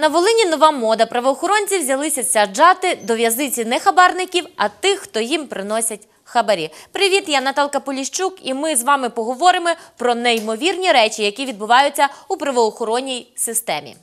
На Волині нова мода. Правоохоронці взялися саджати до в'язиці не хабарників, а тих, хто їм приносять хабарі. Привіт, я Наталка Поліщук, і ми з вами поговоримо про неймовірні речі, які відбуваються у правоохоронній системі.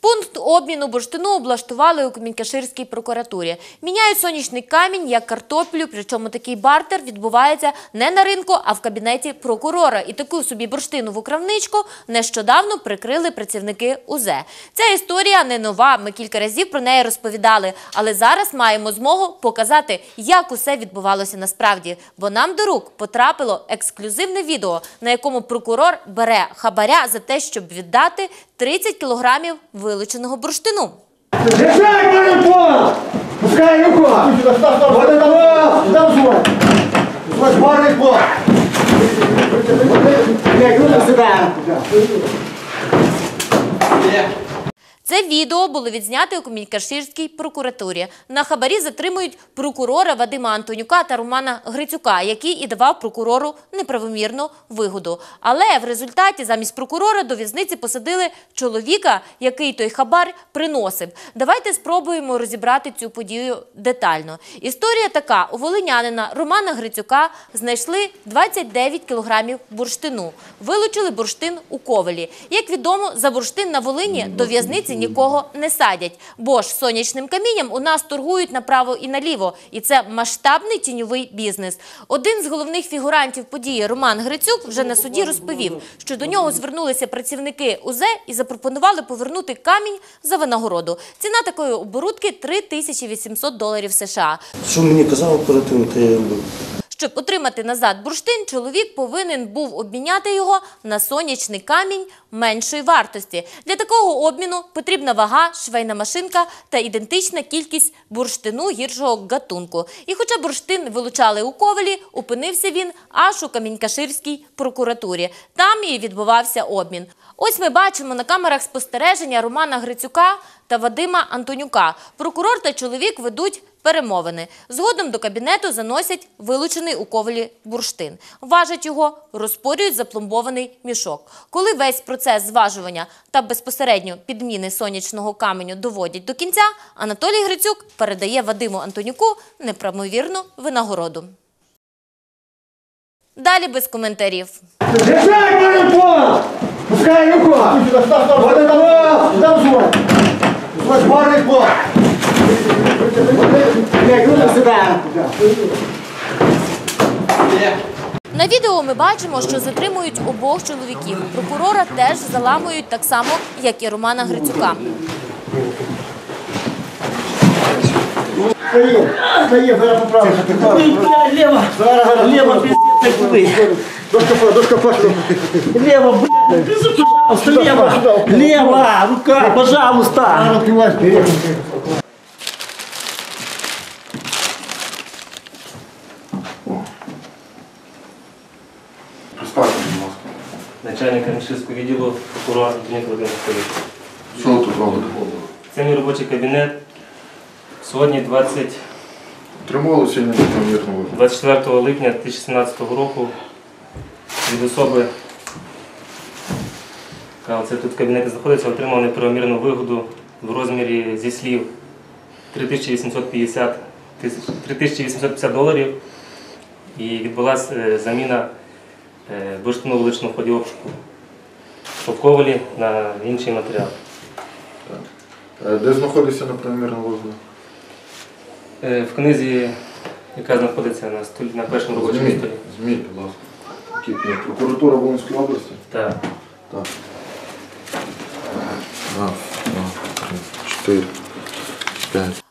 Пункт обміну бурштину облаштували у Камінькаширській прокуратурі. Міняють сонячний камінь як картоплю, причому такий бартер відбувається не на ринку, а в кабінеті прокурора. І таку собі бурштинову кравничку нещодавно прикрили працівники УЗЕ. Ця історія не нова. Ми кілька разів про неї розповідали. Але зараз маємо змогу показати, як усе відбувалося насправді. Бо нам до рук потрапило ексклюзивне відео, на якому прокурор бере хабаря за те, щоб віддати 30 кілограмів вилученого бурштину. Держать Це відео було відзнято у Комінькаширській прокуратурі. На хабарі затримують прокурора Вадима Антонюка та Романа Грицюка, який і давав прокурору неправомірну вигоду. Але в результаті замість прокурора до в'язниці посадили чоловіка, який той хабар приносив. Давайте спробуємо розібрати цю подію детально. Історія така: у волинянина Романа Грицюка знайшли 29 кілограмів бурштину. Вилучили бурштин у ковалі. Як відомо, за бурштин на Волині до в'язниці нікого не садять, бо ж сонячним камінням у нас торгують направо і наліво, і це масштабний тіньовий бізнес. Один з головних фігурантів події Роман Грицюк вже на суді розповів, що до нього звернулися працівники УЗЕ і запропонували повернути камінь за винагороду. Ціна такої оборудки 3800 доларів США. Що мені казав оперативник, я. Щоб отримати назад бурштин, чоловік повинен був обміняти його на сонячний камінь меншої вартості. Для такого обміну потрібна вага, швейна машинка та ідентична кількість бурштину гіршого гатунку. І хоча бурштин вилучали у ковалі, опинився він аж у Камінькаширській прокуратурі. Там і відбувався обмін. Ось ми бачимо на камерах спостереження Романа Грицюка та Вадима Антонюка. Прокурор та чоловік ведуть перемовини. Згодом до кабінету заносять вилучений у ковалі бурштин. Важать його, розпорюють запломбований мішок. Коли весь процес зважування та безпосередньо підміни сонячного каменю доводять до кінця, Анатолій Грицюк передає Вадиму Антонюку неправомірну винагороду. Далі без коментарів. Пускай руку! Там свой! Свой сборный блок! На відео ми бачимо, що затримують обох чоловіків. Прокурора теж заламують так само, як і Романа Грицюка. Дошка дошка по. Лево, блядь, пожалуйста, лево, лево, рука, пожалуйста. Открывай вперед. Представте, будь ласка. Начальника відділу прокурора Антонюк Володимир. Що ви тут робите? Це мій робочий кабінет. Сьогодні 20, Тримали сильно неправомірно вигляд. 24 липня 2017 року від особи, яка це тут в кабінеті знаходиться, отримав неправомірну вигоду в розмірі зі слів 3850, 3850 доларів і відбулася е, заміна е, бурштину вуличного ході обшуку в на інший матеріал. Е, Де знаходиться неправомірно вигляд? Е, В книзі, яка знаходиться на столі на першому робочому столі. змій, будь ласка. Прокуратура Волинської області? Так. Так. Раз, два, три, чотири, п'ять.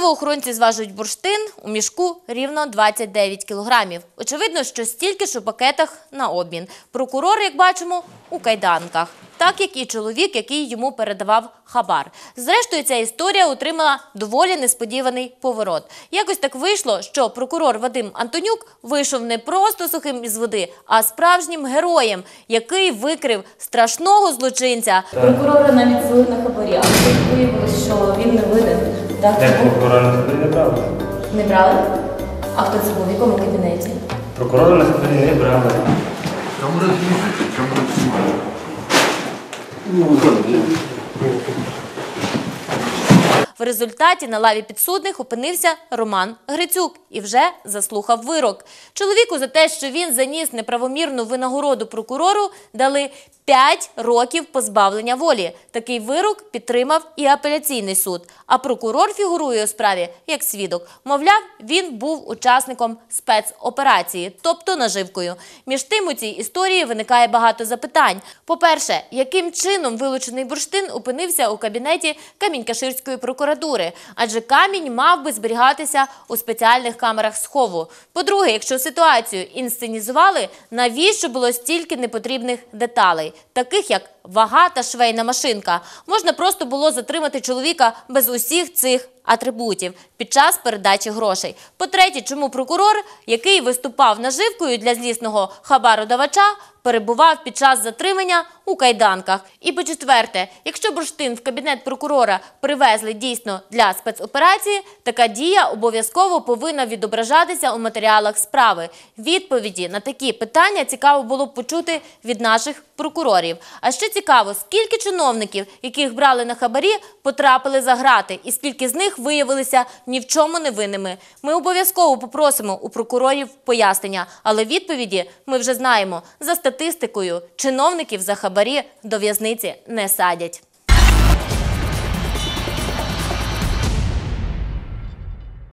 Правоохоронці зважують бурштин у мішку рівно 29 кілограмів. Очевидно, що стільки ж у пакетах на обмін. Прокурор, як бачимо, у кайданках. Так як і чоловік, який йому передавав хабар. Зрештою, ця історія отримала доволі несподіваний поворот. Якось так вийшло, що прокурор Вадим Антонюк вийшов не просто сухим із води, а справжнім героєм, який викрив страшного злочинця. Прокурора навіть звели на хабарі, а виявилось, що він не винен. Так, Де прокурора на хабарі не брали? не брали? А хто це був? В якому кабінеті? Прокурора на хабарі не брали. Камера знімає, камера знімає. В результаті на лаві підсудних опинився Роман Грицюк і вже заслухав вирок. Чоловіку за те, що він заніс неправомірну винагороду прокурору, дали 5 років позбавлення волі. Такий вирок підтримав і апеляційний суд. А прокурор фігурує у справі як свідок. Мовляв, він був учасником спецоперації, тобто наживкою. Між тим у цій історії виникає багато запитань. По-перше, яким чином вилучений бурштин опинився у кабінеті Камінь-Каширської прокуратури? Адже камінь мав би зберігатися у спеціальних камерах схову. По-друге, якщо ситуацію інсценізували, навіщо було стільки непотрібних деталей, таких як вага та швейна машинка? Можна просто було затримати чоловіка без усіх цих атрибутів під час передачі грошей. По-третє, чому прокурор, який виступав наживкою для злісного хабародавача, перебував під час затримання у кайданках. І по-четверте, якщо бурштин в кабінет прокурора привезли дійсно для спецоперації, така дія обов'язково повинна відображатися у матеріалах справи. Відповіді на такі питання цікаво було б почути від наших прокурорів. А ще цікаво, скільки чиновників, яких брали на хабарі, потрапили за грати, і скільки з них виявилися ні в чому не винними. Ми обов'язково попросимо у прокурорів пояснення, але відповіді ми вже знаємо. За статистикою, чиновників за хабарі до в'язниці не садять.